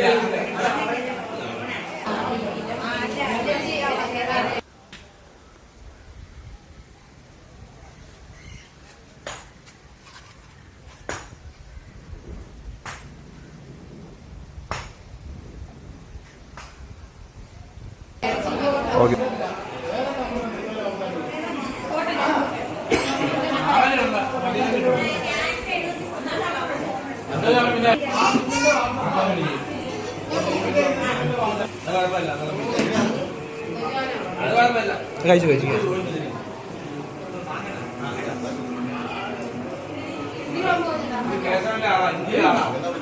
Yeah. കഴിച്ചു കഴിച്ചു. കഴിച്ചു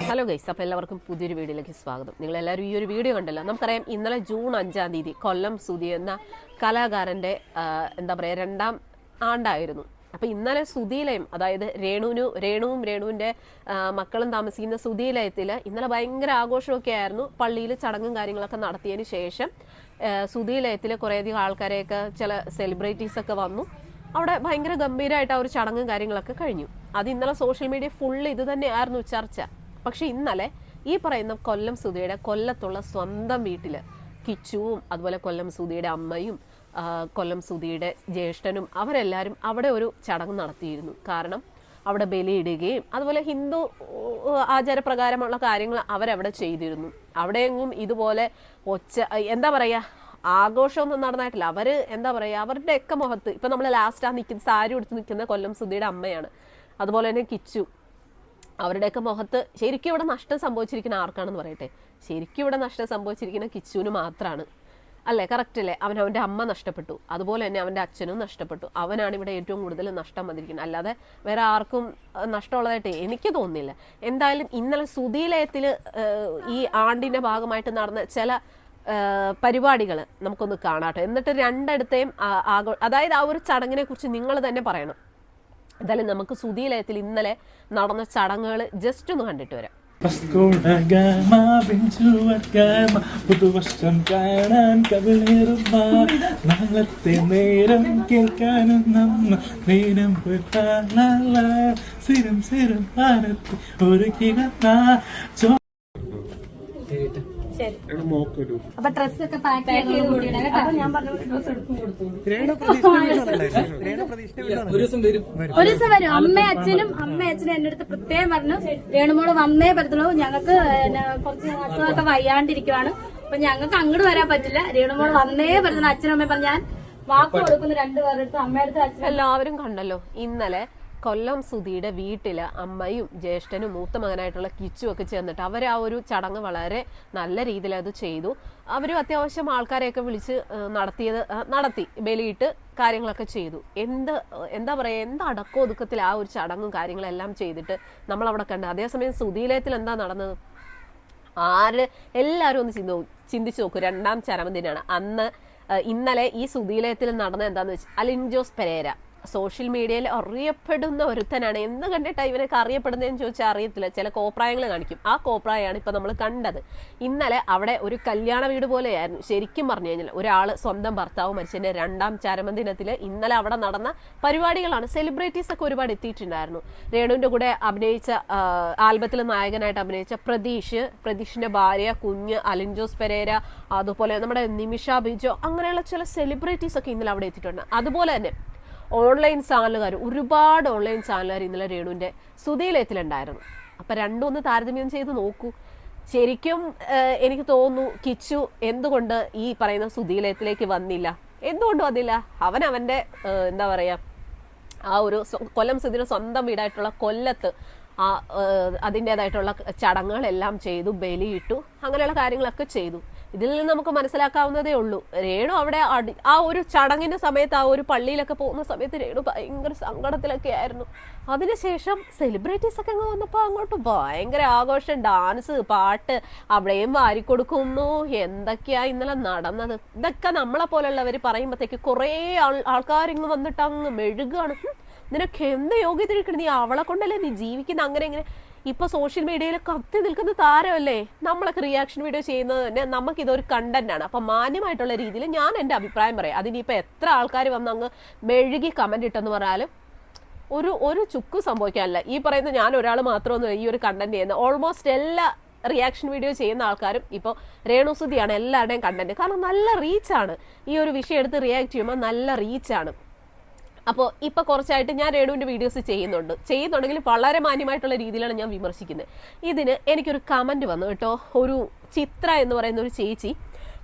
ഹലോ ഗൈസ് അപ്പോൾ എല്ലാവർക്കും പുതിയൊരു വീഡിയോയിലേക്ക് സ്വാഗതം. നിങ്ങൾ എല്ലാവരും ഈ ഒരു വീഡിയോ കണ്ടല്ലോ. നമുക്കറിയാം ഇന്നലെ ജൂൺ അഞ്ചാം തീയതി കൊല്ലം സുധി എന്ന കലാകാരന്റെ എന്താ പറയുക രണ്ടാം ആണ്ടായിരുന്നു. അപ്പോൾ ഇന്നലെ സുധീലയം അതായത് രേണുവിനു രേണുവും രേണുവിന്റെ മക്കളും താമസിക്കുന്ന സുധീലയത്തിൽ ഇന്നലെ ഭയങ്കര ആഘോഷമൊക്കെ ആയിരുന്നു. പള്ളിയിൽ ചടങ്ങും കാര്യങ്ങളൊക്കെ നടത്തിയതിന് ശേഷം സുധീലയത്തിൽ കുറേയധികം ആൾക്കാരെയൊക്കെ ചില സെലിബ്രിറ്റീസ് ഒക്കെ വന്നു. അവിടെ ഭയങ്കര ഗംഭീരമായിട്ട് ആ ഒരു ചടങ്ങും കാര്യങ്ങളൊക്കെ കഴിഞ്ഞു. അത് ഇന്നലെ സോഷ്യൽ മീഡിയ ഫുൾ ഇത് തന്നെയായിരുന്നു ചർച്ച. പക്ഷെ ഇന്നലെ ഈ പറയുന്ന കൊല്ലം സുധിയുടെ കൊല്ലത്തുള്ള സ്വന്തം വീട്ടിൽ കിച്ചുവും അതുപോലെ കൊല്ലം സുധിയുടെ അമ്മയും കൊല്ലം സുധിയുടെ ജ്യേഷ്ഠനും അവരെല്ലാവരും അവിടെ ഒരു ചടങ്ങ് നടത്തിയിരുന്നു. കാരണം അവിടെ ബലിയിടുകയും അതുപോലെ ഹിന്ദു ആചാരപ്രകാരമുള്ള കാര്യങ്ങൾ അവരവിടെ ചെയ്തിരുന്നു. അവിടെയെങ്ങും ഇതുപോലെ ഒച്ച എന്താ പറയുക ആഘോഷമൊന്നും നടന്നായിട്ടില്ല. അവർ എന്താ പറയുക അവരുടെ ഒക്കെ മുഖത്ത് ഇപ്പം നമ്മൾ ലാസ്റ്റ് നിൽക്കുന്ന സാരി ഉടുത്ത് നിൽക്കുന്ന കൊല്ലം സുധിയുടെ അമ്മയാണ്. അതുപോലെ തന്നെ കിച്ചു. അവരുടെയൊക്കെ മുഖത്ത് ശരിക്കും ഇവിടെ നഷ്ടം സംഭവിച്ചിരിക്കുന്ന ആർക്കാണെന്ന് പറയട്ടെ? ശരിക്കും ഇവിടെ നഷ്ടം സംഭവിച്ചിരിക്കുന്ന കിച്ചുവിന് മാത്രമാണ് അല്ലേ? കറക്റ്റ് അല്ലേ? അവൻ അവന്റെ അമ്മ നഷ്ടപ്പെട്ടു. അതുപോലെ തന്നെ അവന്റെ അച്ഛനും നഷ്ടപ്പെട്ടു. അവനാണ് ഇവിടെ ഏറ്റവും കൂടുതൽ നഷ്ടം വന്നിരിക്കുന്നത്. അല്ലാതെ വേറെ ആർക്കും നഷ്ടമുള്ളതായിട്ട് എനിക്ക് തോന്നുന്നില്ല. എന്തായാലും ഇന്നലെ സുധീലയത്തിൽ ഈ ആണ്ടിന്റെ ഭാഗമായിട്ട് നടന്ന ചില പരിപാടികൾ നമുക്കൊന്ന് കാണാട്ടോ. എന്നിട്ട് രണ്ടിടത്തെയും ആഘോ അതായത് ആ ഒരു ചടങ്ങിനെ കുറിച്ച് നിങ്ങൾ തന്നെ പറയണം. എന്തായാലും നമുക്ക് സുധീലയത്തിൽ ഇന്നലെ നടന്ന ചടങ്ങുകൾ ജസ്റ്റ് ഒന്ന് കണ്ടിട്ട് വരാം. പുതുവർഷം കാണാൻ കവിളേറുന്ന നാളത്തെ നേരം കേൾക്കാനും നമ്മ നേരം സിരം സിരം ആരത്തി ഒരു കിടന്ന അപ്പൊ ഡ്രസ് ഒക്കെ പാക്ക് ചെയ്ത് കൂട്ടിയിടാം കേട്ടോ. അപ്പൊ ഞാൻ പറഞ്ഞു ഡ്രസ് എടുക്കും കൊടുത്തു. ഒരു ദിവസം വരും. അമ്മ അച്ഛനും അമ്മ അച്ഛനും എന്റെ അടുത്ത് പ്രത്യേകം പറഞ്ഞു. രേണുമോൾ വന്നേ പറ്റത്തുള്ളൂ. ഞങ്ങൾക്ക് കുറച്ച് അസുഖമൊക്കെ വയ്യാണ്ടിരിക്കുവാണ്. അപ്പൊ ഞങ്ങൾക്ക് അങ്ങോട്ട് വരാൻ പറ്റില്ല. രേണുമോൾ വന്നേ പറ്റുന്ന അച്ഛനും അമ്മയും പറഞ്ഞു ഞാൻ വാക്ക് കൊടുക്കുന്ന രണ്ടുപേരുടെ അടുത്ത് അമ്മയുടെ അടുത്ത് അച്ഛനും എല്ലാവരും കണ്ടല്ലോ. ഇന്നലെ കൊല്ലം സുധിയുടെ വീട്ടിൽ അമ്മയും ജ്യേഷ്ഠനും മൂത്ത മകനായിട്ടുള്ള കിച്ചും ഒക്കെ ചേർന്നിട്ട് അവർ ആ ഒരു ചടങ്ങ് വളരെ നല്ല രീതിയിൽ അത് ചെയ്തു. അവരും അത്യാവശ്യം ആൾക്കാരെയൊക്കെ വിളിച്ച് നടത്തിയത് നടത്തി ബലിയിട്ട് കാര്യങ്ങളൊക്കെ ചെയ്തു. എന്ത് എന്താ പറയുക എന്ത് അടക്കോ ഒതുക്കത്തിൽ ആ ഒരു ചടങ്ങും കാര്യങ്ങളെല്ലാം ചെയ്തിട്ട് നമ്മൾ അവിടെ കണ്ട്. അതേസമയം സുധീലയത്തിൽ എന്താ നടന്നത്? ആര് എല്ലാവരും ഒന്ന് ചിന്ത ചിന്തിച്ചു നോക്കൂ. രണ്ടാം ചരമദിനാണ്. അന്ന് ഇന്നലെ ഈ സുധീലയത്തിൽ നടന്ന എന്താന്ന് വെച്ചാൽ അലിൻ ജോസ് പെരേര. സോഷ്യൽ മീഡിയയിൽ അറിയപ്പെടുന്ന ഒരുത്തനാണ്. എന്ത് കണ്ടിട്ടാണ് ഇവനൊക്കെ അറിയപ്പെടുന്നതെന്ന് ചോദിച്ചാൽ അറിയത്തില്ല. ചില കോപ്രായങ്ങൾ കാണിക്കും. ആ കോപ്രായമാണ് ഇപ്പോൾ നമ്മൾ കണ്ടത്. ഇന്നലെ അവിടെ ഒരു കല്യാണ വീട് പോലെയായിരുന്നു. ശരിക്കും പറഞ്ഞു കഴിഞ്ഞാൽ ഒരാൾ സ്വന്തം ഭർത്താവ് മരിച്ചതിന്റെ രണ്ടാം ചരമദിനത്തിൽ ഇന്നലെ അവിടെ നടന്ന പരിപാടികളാണ്. സെലിബ്രിറ്റീസ് ഒക്കെ ഒരുപാട് എത്തിയിട്ടുണ്ടായിരുന്നു. രേണുവിന്റെ കൂടെ അഭിനയിച്ച ആൽബത്തിൽ നായകനായിട്ട് അഭിനയിച്ച പ്രതീഷ് പ്രതീഷിന്റെ ഭാര്യ കുഞ്ഞ് അലിൻ ജോസ് പെരേര അതുപോലെ നമ്മുടെ നിമിഷ ബിജോ അങ്ങനെയുള്ള ചില സെലിബ്രിറ്റീസ് ഒക്കെ ഇന്നലെ അവിടെ എത്തിയിട്ടുണ്ട്. അതുപോലെ തന്നെ ഓൺലൈൻ ചാനലുകാർ ഒരുപാട് ഓൺലൈൻ ചാനലുകാർ ഇന്നലെ രേണുവിന്റെ സുധീലയത്തിലുണ്ടായിരുന്നു. അപ്പം രണ്ടും ഒന്ന് താരതമ്യം ചെയ്ത് നോക്കൂ. ശരിക്കും എനിക്ക് തോന്നുന്നു കിച്ചു എന്തുകൊണ്ട് ഈ പറയുന്ന സുധീലയത്തിലേക്ക് വന്നില്ല? എന്തുകൊണ്ട് വന്നില്ല? അവൻ അവന്റെ എന്താ പറയുക ആ ഒരു കൊല്ലം സുധീര സ്വന്തം വീടായിട്ടുള്ള കൊല്ലത്ത് ആ അതിന്റെതായിട്ടുള്ള ചടങ്ങുകളെല്ലാം ചെയ്തു ബലിയിട്ടു അങ്ങനെയുള്ള കാര്യങ്ങളൊക്കെ ചെയ്തു. ഇതിൽ നിന്ന് നമുക്ക് മനസ്സിലാക്കാവുന്നതേ ഉള്ളൂ. രേണു അവിടെ ആ ഒരു ചടങ്ങിന്റെ സമയത്ത് ആ ഒരു പള്ളിയിലൊക്കെ പോകുന്ന സമയത്ത് രേണു ഭയങ്കര സങ്കടത്തിലൊക്കെ ആയിരുന്നു. അതിനുശേഷം സെലിബ്രിറ്റീസ് ഒക്കെ അങ്ങ് വന്നപ്പോൾ അങ്ങോട്ട് ഭയങ്കര ആഘോഷം. ഡാൻസ് പാട്ട് അവിടെയും വാരിക്കൊടുക്കുന്നു. എന്തൊക്കെയാ ഇന്നലെ നടന്നത്? ഇതൊക്കെ നമ്മളെ പോലുള്ളവർ പറയുമ്പോഴത്തേക്ക് കുറേ ആൾ ആൾക്കാരിങ്ങ് വന്നിട്ട് അങ്ങ് മെഴുകാണ് നിനക്ക് എന്ത് യോഗ്യത ഇരിക്കണം നീ അവളെ കൊണ്ടല്ലേ നീ ജീവിക്കുന്ന? അങ്ങനെ ഇങ്ങനെ ഇപ്പൊ സോഷ്യൽ മീഡിയയിൽ കത്തി നിൽക്കുന്ന താരമല്ലേ? നമ്മളൊക്കെ റിയാക്ഷൻ വീഡിയോ ചെയ്യുന്നത് തന്നെ നമുക്ക് ഇതൊരു കണ്ടന്റ് ആണ്. അപ്പൊ മാന്യമായിട്ടുള്ള രീതിയിൽ ഞാൻ എന്റെ അഭിപ്രായം പറയാം. അതിനിപ്പോ എത്ര ആൾക്കാർ വന്ന് അങ്ങ് മെഴുകി കമന്റ് ഇട്ടെന്ന് പറഞ്ഞാലും ഒരു ഒരു ചുക്കും സംഭവിക്കാനില്ല. ഈ പറയുന്ന ഞാൻ ഒരാൾ മാത്രമൊന്നും ഈ ഒരു കണ്ടന്റ് ചെയ്യുന്നത് ഓൾമോസ്റ്റ് എല്ലാ റിയാക്ഷൻ വീഡിയോ ചെയ്യുന്ന ആൾക്കാരും ഇപ്പോൾ രേണുസുതിയാണ് എല്ലാവരുടെയും കണ്ടന്റ് കാരണം നല്ല റീച്ചാണ് ഈ ഒരു വിഷയം എടുത്ത് റിയാക്ട് ചെയ്യുമ്പോൾ നല്ല റീച്ചാണ് അപ്പോൾ ഇപ്പോൾ കുറച്ചായിട്ട് ഞാൻ രേണുവിന്റെ വീഡിയോസ് ചെയ്യുന്നുണ്ട്. ചെയ്യുന്നുണ്ടെങ്കിൽ വളരെ മാന്യമായിട്ടുള്ള രീതിയിലാണ് ഞാൻ വിമർശിക്കുന്നത്. ഇതിന് എനിക്കൊരു കമന്റ് വന്നു കേട്ടോ. ഒരു ചിത്ര എന്ന് പറയുന്ന ഒരു ചേച്ചി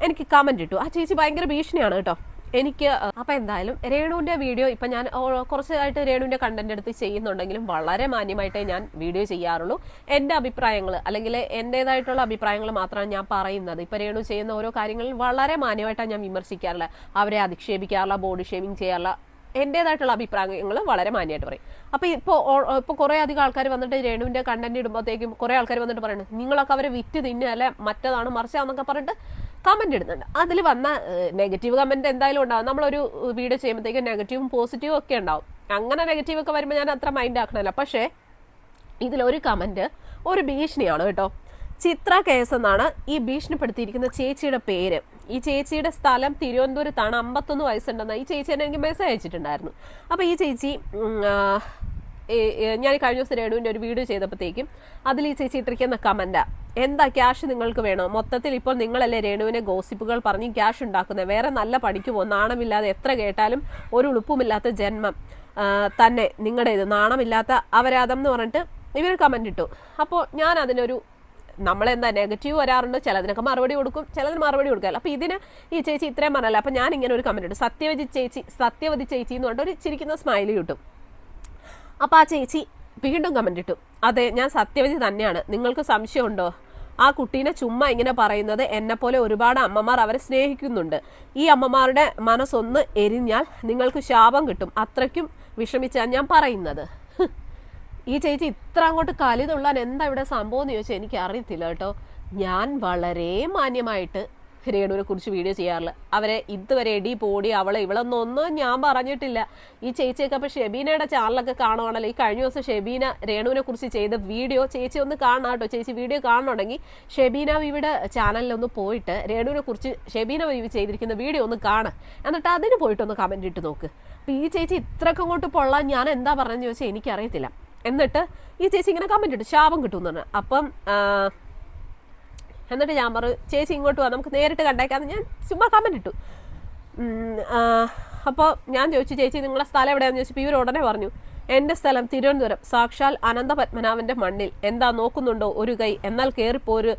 എനിക്ക് കമന്റ് ഇട്ടു. ആ ചേച്ചി ഭയങ്കര ഭീഷണിയാണ് കേട്ടോ. എനിക്ക് അപ്പോൾ എന്തായാലും രേണുവിന്റെ വീഡിയോ ഇപ്പം ഞാൻ കുറച്ചായിട്ട് രേണുവിന്റെ കണ്ടന്റ് എടുത്ത് ചെയ്യുന്നുണ്ടെങ്കിലും വളരെ മാന്യമായിട്ടേ ഞാൻ വീഡിയോ ചെയ്യാറുള്ളൂ. എന്റെ അഭിപ്രായങ്ങൾ അല്ലെങ്കിൽ എന്റേതായിട്ടുള്ള അഭിപ്രായങ്ങൾ മാത്രമാണ് ഞാൻ പറയുന്നത്. ഇപ്പോൾ രേണു ചെയ്യുന്ന ഓരോ കാര്യങ്ങളിൽ വളരെ മാന്യമായിട്ടാണ് ഞാൻ വിമർശിക്കാറില്ല അവരെ അധിക്ഷേപിക്കാറില്ല ബോഡി ഷേമിങ് ചെയ്യാറില്ല എന്റേതായിട്ടുള്ള അഭിപ്രായങ്ങൾ വളരെ മാന്യമായിട്ട് പറയും. അപ്പോൾ ഇപ്പോൾ ഇപ്പോൾ കുറേ അധികം ആൾക്കാർ വന്നിട്ട് രേണുവിന്റെ കണ്ടന്റ് ഇടുമ്പോഴത്തേക്കും കുറേ ആൾക്കാർ വന്നിട്ട് പറയുന്നത് നിങ്ങളൊക്കെ അവരെ വിറ്റ് തിന്നുക അല്ലെ മറ്റതാണ് മറിച്ചാന്നൊക്കെ പറഞ്ഞിട്ട് കമന്റ് ഇടുന്നുണ്ട്. അതിൽ വന്ന നെഗറ്റീവ് കമന്റ് എന്തായാലും ഉണ്ടാവും. നമ്മളൊരു വീഡിയോ ചെയ്യുമ്പോഴത്തേക്കും നെഗറ്റീവും പോസിറ്റീവും ഒക്കെ ഉണ്ടാവും. അങ്ങനെ നെഗറ്റീവ് ഒക്കെ വരുമ്പോൾ ഞാൻ അത്ര മൈൻഡ് ആക്കണമല്ല പക്ഷേ ഇതിലൊരു കമന്റ് ഒരു ഭീഷണിയാണ് കേട്ടോ. ചിത്ര കേസ് എന്നാണ് ഈ ഭീഷണിപ്പെടുത്തിയിരിക്കുന്ന ചേച്ചിയുടെ പേര്. ഈ ചേച്ചിയുടെ സ്ഥലം തിരുവനന്തപുരത്താണ്. അമ്പത്തൊന്ന് വയസ്സുണ്ടെന്ന്. ഈ ചേച്ചി എന്നെ എനിക്ക് മെസ്സേജ് അയച്ചിട്ടുണ്ടായിരുന്നു. അപ്പോൾ ഈ ചേച്ചി ഞാൻ കഴിഞ്ഞ ദിവസം രേണുവിന്റെ ഒരു വീഡിയോ ചെയ്തപ്പോഴത്തേക്കും അതിൽ ഈ ചേച്ചി ഇട്ടിരിക്കുന്ന കമന്റ് എന്താ ക്യാഷ് നിങ്ങൾക്ക് വേണോ? മൊത്തത്തിൽ ഇപ്പോൾ നിങ്ങളല്ലേ രേണുവിനെ ഗോസിപ്പുകൾ പറഞ്ഞ് ക്യാഷ് ഉണ്ടാക്കുന്നത്? വേറെ നല്ല പണിക്ക് പോകും നാണമില്ലാതെ എത്ര കേട്ടാലും ഒരു ഉളുപ്പുമില്ലാത്ത ജന്മം തന്നെ നിങ്ങളുടേത്. നാണമില്ലാത്ത അപരാധം എന്ന് പറഞ്ഞിട്ട് ഇവർ കമന്റ് ഇട്ടു. അപ്പോൾ ഞാൻ അതിനൊരു നമ്മളെന്താ നെഗറ്റീവ് വരാറുണ്ട്? ചിലതിനൊക്കെ മറുപടി കൊടുക്കും ചിലതിന് മറുപടി കൊടുക്കാറില്ല. അപ്പോൾ ഇതിന് ഈ ചേച്ചി ഇത്രയും പറഞ്ഞല്ല. അപ്പോൾ ഞാൻ ഇങ്ങനെ ഒരു കമന്റ് ഇട്ടു. സത്യവതി ചേച്ചി സത്യവതി ചേച്ചി എന്ന് പറഞ്ഞിട്ട് ഒരു ചിരിക്കുന്ന സ്മൈലി കിട്ടും. അപ്പോൾ ആ ചേച്ചി വീണ്ടും കമന്റ് ഇട്ടു. അതെ ഞാൻ സത്യവതി തന്നെയാണ്. നിങ്ങൾക്ക് സംശയമുണ്ടോ? ആ കുട്ടീനെ ചുമ്മാ ഇങ്ങനെ പറയുന്നത് എന്നെപ്പോലെ ഒരുപാട് അമ്മമാർ അവരെ സ്നേഹിക്കുന്നുണ്ട്. ഈ അമ്മമാരുടെ മനസ്സൊന്ന് എരിഞ്ഞാൽ നിങ്ങൾക്ക് ശാപം കിട്ടും. അത്രയ്ക്കും വിഷമിച്ചാണ് ഞാൻ പറയുന്നത്. ഈ ചേച്ചി ഇത്ര അങ്ങോട്ട് കലി തുള്ളാൻ എന്താ ഇവിടെ സംഭവം എന്ന് ചോദിച്ചാൽ എനിക്ക് അറിയത്തില്ല കേട്ടോ. ഞാൻ വളരെ മാന്യമായിട്ട് രേണുവിനെ കുറിച്ച് വീഡിയോ ചെയ്യാറില്ല. അവരെ ഇതുവരെ എടി പോടി അവളെ ഇവളൊന്നൊന്നും ഞാൻ പറഞ്ഞിട്ടില്ല. ഈ ചേച്ചിയൊക്കെ അപ്പോൾ ഷെബീനയുടെ ചാനലൊക്കെ കാണുവാണല്ലോ. ഈ കഴിഞ്ഞ ദിവസം ഷെബീന രേണുവിനെ കുറിച്ച് ചെയ്ത വീഡിയോ ചേച്ചി ഒന്ന് കാണണം കേട്ടോ. ചേച്ചി വീഡിയോ കാണണമെങ്കിൽ ഷെബീന വിവിയുടെ ചാനലിലൊന്ന് പോയിട്ട് രേണുവിനെ കുറിച്ച് ഷെബീന വിവി ചെയ്തിരിക്കുന്ന വീഡിയോ ഒന്ന് കാണാം. എന്നിട്ട് അതിന് പോയിട്ടൊന്ന് കമന്റ് ഇട്ട് നോക്ക്. അപ്പോൾ ഈ ചേച്ചി ഇത്രക്കങ്ങോട്ട് അങ്ങോട്ട് പൊള്ളാൻ ഞാൻ എന്താ പറഞ്ഞതെന്ന് ചോദിച്ചാൽ എനിക്കറിയത്തില്ല. എന്നിട്ട് ഈ ചേച്ചി ഇങ്ങനെ കമന്റ് ഇട്ടു. ശാപം കിട്ടുമെന്ന് പറഞ്ഞു. അപ്പം എന്നിട്ട് ഞാൻ പറഞ്ഞു ചേച്ചി ഇങ്ങോട്ട് വാ നമുക്ക് നേരിട്ട് കണ്ടേക്കാന്ന് ഞാൻ ചുമ്മാ കമന്റ് ഇട്ടു. അപ്പോൾ ഞാൻ ചോദിച്ചു ചേച്ചി നിങ്ങളുടെ സ്ഥലം എവിടെയാണെന്ന് ചോദിച്ചപ്പോൾ ഇവർ ഉടനെ പറഞ്ഞു എന്റെ സ്ഥലം തിരുവനന്തപുരം. സാക്ഷാൽ അനന്തപത്മനാഭന്റെ മണ്ണിൽ. എന്താ നോക്കുന്നുണ്ടോ ഒരു കൈ? എന്നാൽ കയറിപ്പോരു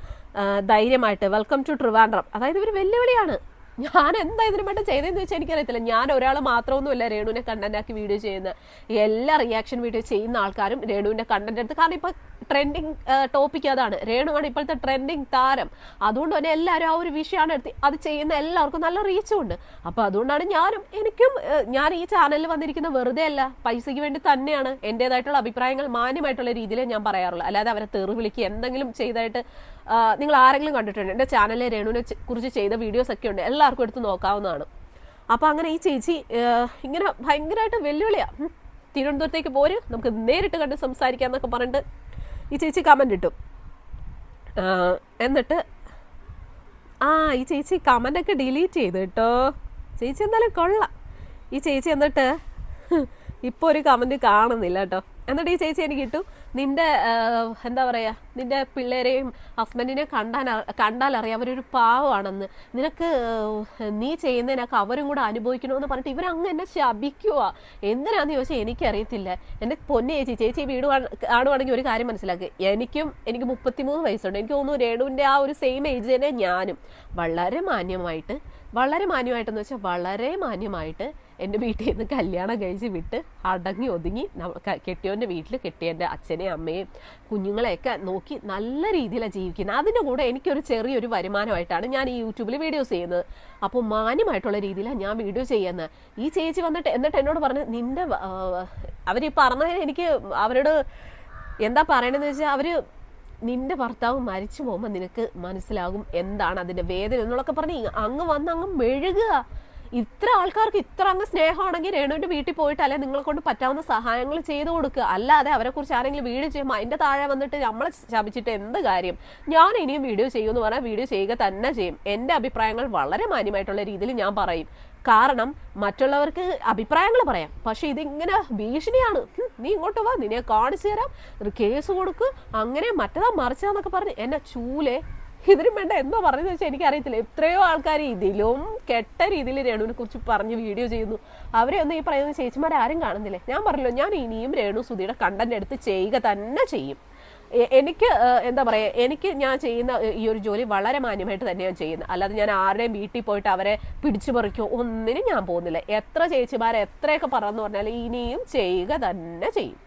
ധൈര്യമായിട്ട്. വെൽക്കം ടു ട്രിവാൻഡ്രം അതായത് ഇവർ വെല്ലുവിളിയാണ്. ഞാൻ എന്താ ഇതിനു വേണ്ടി ചെയ്തതെന്ന് വെച്ചാൽ എനിക്കറിയത്തില്ല. ഞാൻ ഒരാൾ മാത്രമൊന്നുമല്ല രേണുവിനെ കണ്ടന്റ് ആക്കി വീഡിയോ ചെയ്യുന്ന എല്ലാ റിയാക്ഷൻ വീഡിയോ ചെയ്യുന്ന ആൾക്കാരും രേണുവിന്റെ കണ്ടന്റ് എടുത്ത് കാരണം ഇപ്പൊ ട്രെൻഡിങ് ടോപ്പിക് അതാണ്. രേണുവാണ് ഇപ്പോഴത്തെ ട്രെൻഡിങ് താരം. അതുകൊണ്ട് തന്നെ എല്ലാവരും ആ ഒരു വിഷയമാണ് എടുത്ത് അത് ചെയ്യുന്ന എല്ലാവർക്കും നല്ല റീച്ചും ഉണ്ട്. അപ്പോൾ അതുകൊണ്ടാണ് ഞാനും എനിക്കും ഞാൻ ഈ ചാനലിൽ വന്നിരിക്കുന്ന വെറുതെ അല്ല. പൈസയ്ക്ക് വേണ്ടി തന്നെയാണ് എന്റെതായിട്ടുള്ള അഭിപ്രായങ്ങൾ മാന്യമായിട്ടുള്ള രീതിയിൽ ഞാൻ പറയാറുള്ളൂ. അല്ലാതെ അവരെ തെറി വിളിക്കുക എന്തെങ്കിലും ചെയ്തായിട്ട് നിങ്ങൾ ആരെങ്കിലും കണ്ടിട്ടുണ്ട്. എന്റെ ചാനലിൽ രേണുവിനെ കുറിച്ച് ചെയ്ത വീഡിയോസ് ഒക്കെ ഉണ്ട്. എല്ലാവർക്കും എടുത്ത് നോക്കാവുന്നതാണ്. അപ്പോൾ അങ്ങനെ ഈ ചേച്ചി ഇങ്ങനെ ഭയങ്കരമായിട്ട് വെല്ലുവിളിയാ. ഉം, തിരുവനന്തപുരത്തേക്ക് പോര്. നമുക്ക് നേരിട്ട് കണ്ട് സംസാരിക്കാം എന്നൊക്കെ പറഞ്ഞിട്ട് ഈ ചേച്ചി കമന്റ് ഇട്ടു. എന്നിട്ട് ആ ഈ ചേച്ചി കമന്റൊക്കെ ഡിലീറ്റ് ചെയ്തു കേട്ടോ. ചേച്ചി എന്തായാലും കൊള്ളാം. ഈ ചേച്ചി എന്നിട്ട് ഇപ്പോൾ ഒരു കമന്റ് കാണുന്നില്ല കേട്ടോ. എന്നിട്ട് ഈ ചേച്ചി എനിക്ക് ഇട്ടു. നിന്റെ എന്താ പറയുക നിന്റെ പിള്ളേരെയും ഹസ്ബൻഡിനെ കണ്ടാൻ കണ്ടാൽ അറിയാം. അവരൊരു പാവമാണെന്ന്. നിനക്ക് നീ ചെയ്യുന്നതിനൊക്കെ അവരും കൂടെ അനുഭവിക്കണമെന്ന് പറഞ്ഞിട്ട് ഇവരങ്ങ് എന്നെ ശപിക്കുക എന്തിനാന്ന് ചോദിച്ചാൽ എനിക്കറിയത്തില്ല. എന്റെ പൊന്നെ ചേച്ചി ചേച്ചി വീട് കാണുവാണെങ്കിൽ ഒരു കാര്യം മനസ്സിലാക്കുക എനിക്കും എനിക്ക് മുപ്പത്തിമൂന്ന് വയസ്സുണ്ട്. എനിക്ക് തോന്നുന്നു രേണുവിന്റെ ആ ഒരു സെയിം ഏജ് തന്നെ ഞാനും. വളരെ മാന്യമായിട്ട് വളരെ മാന്യമായിട്ടെന്ന് വെച്ചാൽ വളരെ മാന്യമായിട്ട് എന്റെ വീട്ടിൽ നിന്ന് കല്യാണം കഴിച്ച് വിട്ട് അടങ്ങി ഒതുങ്ങി കെട്ടിയവന്റെ വീട്ടിൽ കെട്ടിയവന്റെ അച്ഛനെയും അമ്മയും കുഞ്ഞുങ്ങളെയൊക്കെ നോക്കി നല്ല രീതിയിലാണ് ജീവിക്കുന്നത്. അതിന്റെ കൂടെ എനിക്കൊരു ചെറിയൊരു വരുമാനമായിട്ടാണ് ഞാൻ ഈ യൂട്യൂബിൽ വീഡിയോസ് ചെയ്യുന്നത്. അപ്പോൾ മാന്യമായിട്ടുള്ള രീതിയിലാണ് ഞാൻ വീഡിയോ ചെയ്യുന്നത്. ഈ ചേച്ചി വന്നിട്ട് എന്നിട്ട് എന്നോട് പറഞ്ഞ് നിന്റെ അവർ ഈ പറഞ്ഞതിന് എനിക്ക് അവരോട് എന്താ പറയണതെന്ന് വെച്ചാൽ അവർ നിന്റെ ഭർത്താവ് മരിച്ചു പോകുമ്പോൾ നിനക്ക് മനസ്സിലാകും എന്താണ് അതിന്റെ വേദന എന്നുള്ളതൊക്കെ പറഞ്ഞ് അങ്ങ് വന്ന് അങ്ങ് മെഴുകുക. ഇത്ര ആൾക്കാർക്ക് ഇത്ര അങ്ങ് സ്നേഹമാണെങ്കിൽ രേണുവിന്റെ വീട്ടിൽ പോയിട്ട് അല്ലെ നിങ്ങളെ കൊണ്ട് പറ്റാവുന്ന സഹായങ്ങൾ ചെയ്തു കൊടുക്കുക. അല്ലാതെ അവരെ കുറിച്ച് ആരെങ്കിലും വീഡിയോ ചെയ്യുമ്പോൾ അതിന്റെ താഴെ വന്നിട്ട് നമ്മളെ ശപിച്ചിട്ട് എന്ത് കാര്യം? ഞാൻ ഇനിയും വീഡിയോ ചെയ്യുമെന്ന് പറഞ്ഞാൽ വീഡിയോ ചെയ്യുക തന്നെ ചെയ്യും. എന്റെ അഭിപ്രായങ്ങൾ വളരെ മാന്യമായിട്ടുള്ള രീതിയിൽ ഞാൻ പറയും. കാരണം മറ്റുള്ളവർക്ക് അഭിപ്രായങ്ങൾ പറയാം. പക്ഷെ ഇതിങ്ങനെ ഭീഷണിയാണ്. നീ ഇങ്ങോട്ട് വാ നിന്നെ കാണിച്ചു തരാം. കേസ് കൊടുക്കും. അങ്ങനെ മറ്റതാ മറിച്ചതാന്നൊക്കെ പറഞ്ഞ് എന്നെ ചൂലെ ഇതിനും വേണ്ട. എന്തോ പറഞ്ഞതെന്ന് വെച്ചാൽ എനിക്കറിയത്തില്ല. എത്രയോ ആൾക്കാർ ഇതിലും കെട്ട രീതിയിൽ രേണുവിനെ കുറിച്ച് പറഞ്ഞ് വീഡിയോ ചെയ്യുന്നു. അവരെ ഒന്നും ഈ പറയുന്ന ചേച്ചിമാരെ ആരും കാണുന്നില്ലേ. ഞാൻ പറഞ്ഞല്ലോ ഞാൻ ഇനിയും രേണു സുധിയുടെ കണ്ടന്റ് എടുത്ത് ചെയ്യുക തന്നെ ചെയ്യും. എനിക്ക് എന്താ പറയുക എനിക്ക് ഞാൻ ചെയ്യുന്ന ഈ ഒരു ജോലി വളരെ മാന്യമായിട്ട് തന്നെയാണ് ചെയ്യുന്നത്. അല്ലാതെ ഞാൻ ആരുടെയും വീട്ടിൽ പോയിട്ട് അവരെ പിടിച്ചു പറിക്കോ ഒന്നിനും ഞാൻ പോകുന്നില്ല. എത്ര ചേച്ചിമാരെ എത്രയൊക്കെ പറഞ്ഞു പറഞ്ഞാൽ ഇനിയും ചെയ്യുക തന്നെ ചെയ്യും.